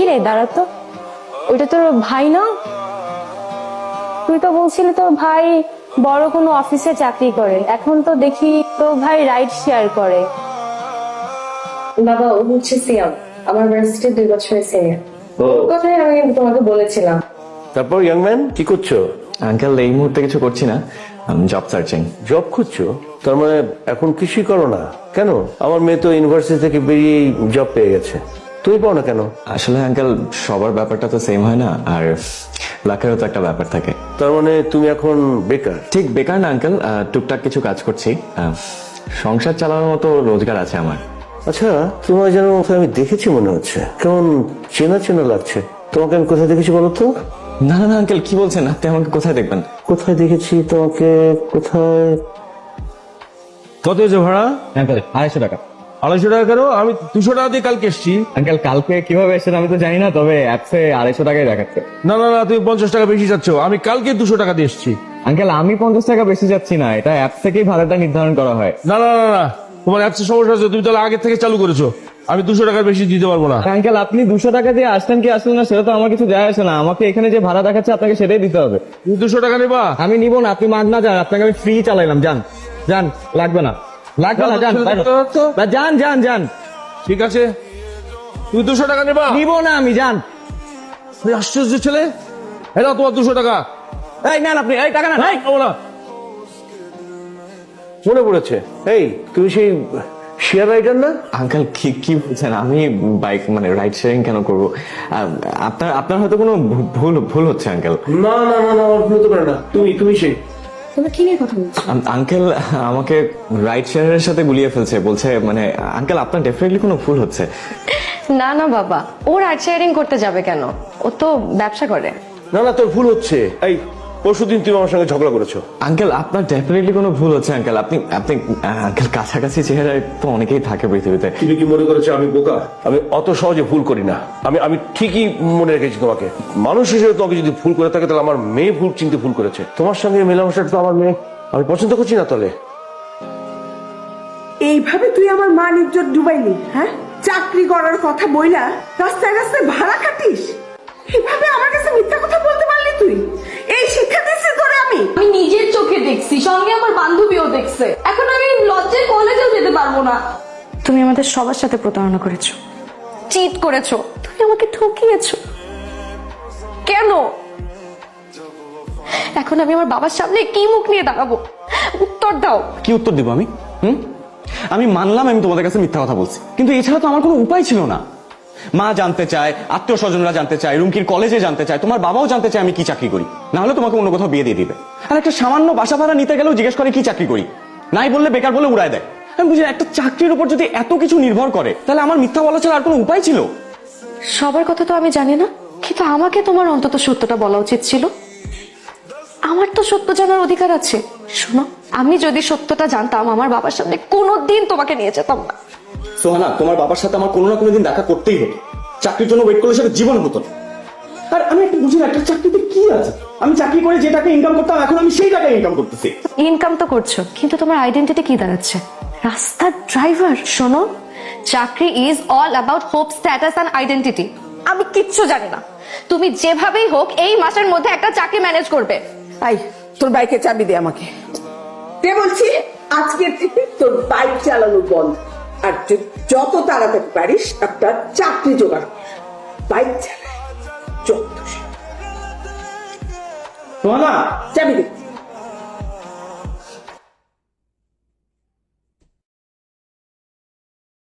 কি রে দাঁড়াতো ওইটা তোর ভাই না? তুই তো বলছিলি তোর ভাই বড় কোনো অফিসে চাকরি করে। এখন তো দেখি তোর ভাই রাইড শেয়ার করে। বাবা ও হচ্ছে সিয়াম আমার ভার্সিটির দুই বছরের সিনিয়র কথাই আমি তোমাকে বলেছিলাম। তারপর ইয়াংম্যান কি করছ? আঙ্কেল এই মুহূর্তে কিছু করছি না। জব সার্চিং জব খুঁজছো? তার মানে এখন কিছুই করো না? কেন? আমার মেয়ে তো ইউনিভার্সিটি থেকে বেরিয়েই জব পেয়ে গেছে। তুমি পাও না কেন? আসলে আঙ্কেল সবার ব্যাপারটা তো সেম হয় না আর লাখেরও তো একটা ব্যাপার থাকে। তার মানে তুমি এখন বেকার? ঠিক বেকার না আঙ্কেল টুকটাক কিছু কাজ করছি। সংসার চালানোর মতো রোজগার আছে আমার। আচ্ছা তোমার যেন আমি দেখেছি মনে হচ্ছে। কেমন চেনা চেনা লাগছে। তোমাকে আমি কোথায় দেখেছি বলো তো? না না না আঙ্কেল কি বলছেন? আপনি আমাকে কোথায় দেখবেন? কোথায় দেখেছি তোমাকে? কোথায়? কত হয়েছে ভাড়া? আঙ্কেল আড়াইশো টাকা। আড়াইশো টাকা কেন? আমি দুশো টাকা দিয়ে কালকে এসছি। আঙ্কেল কালকে কীভাবে এসেছেন আমি তো জানি না তবে অ্যাপসে আড়াইশো টাকাই দেখাচ্ছে। না না না তুমি পঞ্চাশ টাকা বেশি চাচ্ছ। আমি কালকে দুশো টাকা দিয়ে এসছি। আঙ্কেল আমি পঞ্চাশ টাকা বেশি যাচ্ছি না এটা অ্যাপ থেকেই ভাড়াটা নির্ধারণ করা হয়। না না না না তোমার অ্যাপসের সমস্যা আছে তুমি তাহলে আগে থেকে চালু করেছ। আমি দুশো টাকার বেশি দিতে পারব না। আঙ্কেল আপনি দুশো টাকা দিয়ে আসলেন কি আসলেন না সেটা তো আমার কিছু যায় আসে না। আমাকে এখানে যে ভাড়া দেখাচ্ছে আপনাকে সেটাই দিতে হবে। তুমি দুশো টাকা নেবা? আমি নিব না আপনি মাগ না যান আপনাকে আমি ফ্রি চালাইলাম যান যান লাগবে না। লাগবে না যান না, যান যান যান ঠিক আছে। তুমি দুশো টাকা নেবা? নিব না আমি যান আশ্চর্য ছেলে। এটা তোমার দুশো টাকা। এই নেন আপনি এই টাকা না এই, না। মনে পড়েছে। এই তুমি সেই শেয়ার রাইডার না? আঙ্কেল কি কি বলছেন? আমি বাইক মানে রাইড শেয়ারিং কেন করব? আপনার আপনার হয়তো কোনো ভুল ভুল হচ্ছে আঙ্কেল। না না না না ভুল হতে পারে না। তুমি তুমি সেই। তুমি কি নিয়ে কথা বলছো? আঙ্কেল আমাকে রাইট শেয়ারের সাথে গুলিয়ে ফেলছে বলছে মানে আঙ্কেল আপনার ডেফিনেটলি কোনো ভুল হচ্ছে। না না বাবা। ও রাইড শেয়ারিং করতে যাবে কেন? ও তো ব্যবসা করে। না না তোর ভুল হচ্ছে। এই পরশুদিন তুমি আমার সঙ্গে ঝগড়া করেছ। আঙ্কেল আপনার ডেফিনেটলি কোনো ভুল হচ্ছে আঙ্কেল। আপনি আপনি আঙ্কেল কাছাকাছি চেহারায় তো অনেকেই থাকে পৃথিবীতে। তুমি কি মনে করেছ আমি বোকা? আমি অত সহজে ভুল করি না। আমি আমি ঠিকই মনে রেখেছি তোমাকে। মানুষ হিসেবে তোমাকে যদি ভুল করে থাকে তাহলে আমার মেয়ে ভুল চিনতে ভুল করেছে। তোমার সঙ্গে মেলামেশাটা তো আমার মেয়ে। আমি পছন্দ করছি না তাহলে। এইভাবে তুই আমার মান ইজ্জত ডুবাইলি হ্যাঁ? চাকরি করার কথা বইলা রাস্তায় রাস্তায় ভাড়া খাটিস এইভাবে আমার কাছে মিথ্যা কথা বলতে পারলি তুই? এই শিক্ষা তোরে আমি। আমি নিজের চোখে দেখছি সঙ্গে আমার বান্ধবীও দেখছে। এখন আমি লজ্জায় কলেজেও যেতে পারব না। তুমি আমাদের সবার সাথে প্রতারণা করেছ। চিট করেছ। তুমি আমাকে ঠকিয়েছো। কেন? এখন আমি আমার বাবার সামনে কি মুখ নিয়ে দাঁড়াবো উত্তর দাও। কি উত্তর দিব আমি? হুম? আমি মানলাম আমি তোমাদের কাছে মিথ্যা কথা বলছি। কিন্তু এছাড়া তো আমার কোনো উপায় ছিল না। মা জানতে চায়, আত্মীয় স্বজনরা জানতে চায়, রুমকির কলেজে জানতে চায়, তোমার বাবাও জানতে চায় আমি কি চাকরি করি। না হলে তোমাকে অন্য কোথাও বিয়ে দিয়ে দিবে। আর একটা সামান্য বাসা ভাড়া নিতে গেলেও জিজ্ঞেস করে কি চাকরি করি। নাই বললে বেকার বলে উড়ায় দেয়। আমি বুঝি একটা চাকরির উপর যদি এত কিছু নির্ভর করে, তাহলে আমার মিথ্যা বলা ছাড়া আর কোনো উপায় ছিল? সবার কথা তো আমি জানি না, কিন্তু আমাকে তোমার অন্তত সত্যটা বলা উচিত ছিল। আমার তো সত্য জানার অধিকার আছে। শোনো, আমি যদি সত্যটা জানতাম, আমার বাবার সামনে কোনোদিন তোমাকে নিয়ে যেতাম না। সোহানা তোমার বাবার সাথে আমার কোনো না কোনো দিন দেখা করতেই হতো। চাকরির জন্য ওয়েট করলে সেটা জীবন হতো না। আর আমি একটা বুঝি না একটা চাকরিতে কি আছে? আমি চাকরি করে যে টাকা ইনকাম করতাম এখন আমি সেই টাকা ইনকাম করতেছি। ইনকাম তো করছ কিন্তু তোমার আইডেন্টিটি কি দাঁড়াচ্ছে? রাস্তার ড্রাইভার শোনো চাকরি is all about hope status and identity আমি কিচ্ছু জানি না। তুমি যেভাবেই হোক এই মাসের মধ্যে একটা চাকরি ম্যানেজ করবে। আই তোর বাইকে চাবি দে আমাকে। কে বলছি? আজকে থেকে তোর বাইক চালানো বন্ধ। আর তুই যত তাড়াতাড়ি পারিস একটা চাকরি জোগাড় বাইক চালায়। সব। চাবি দে।